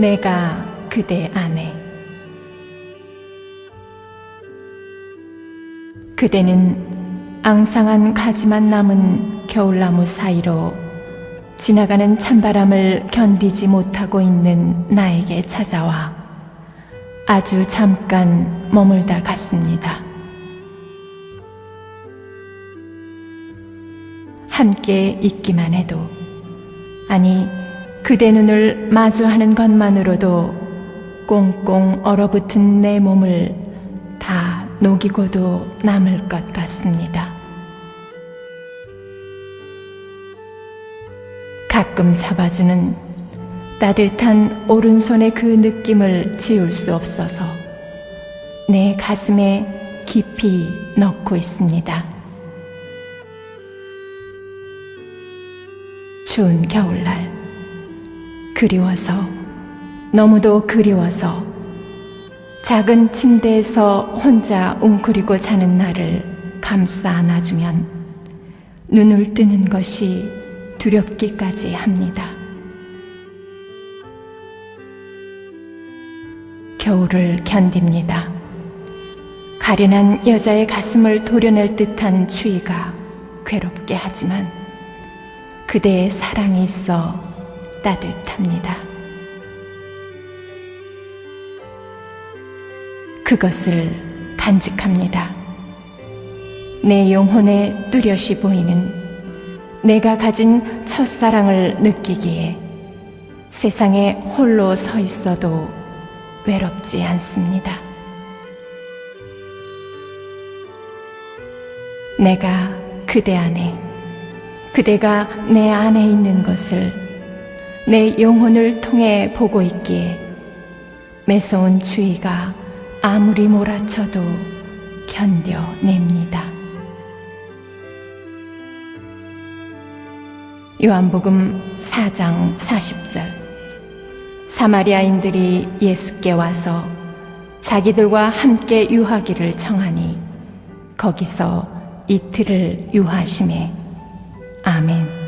내가 그대 안에 그대는 앙상한 가지만 남은 겨울나무 사이로 지나가는 찬바람을 견디지 못하고 있는 나에게 찾아와 아주 잠깐 머물다 갔습니다. 함께 있기만 해도, 아니, 그대 눈을 마주하는 것만으로도 꽁꽁 얼어붙은 내 몸을 다 녹이고도 남을 것 같습니다. 가끔 잡아주는 따뜻한 오른손의 그 느낌을 지울 수 없어서 내 가슴에 깊이 넣고 있습니다. 추운 겨울날 그리워서 너무도 그리워서 작은 침대에서 혼자 웅크리고 자는 나를 감싸 안아주면 눈을 뜨는 것이 두렵기까지 합니다. 겨울을 견딥니다. 가련한 여자의 가슴을 도려낼 듯한 추위가 괴롭게 하지만 그대의 사랑이 있어 따뜻합니다. 그것을 간직합니다. 내 영혼에 뚜렷이 보이는 내가 가진 첫사랑을 느끼기에 세상에 홀로 서 있어도 외롭지 않습니다. 내가 그대 안에, 그대가 내 안에 있는 것을 내 영혼을 통해 보고 있기에 매서운 추위가 아무리 몰아쳐도 견뎌냅니다. 요한복음 4장 40절 사마리아인들이 예수께 와서 자기들과 함께 유하기를 청하니 거기서 이틀을 유하심에 아멘.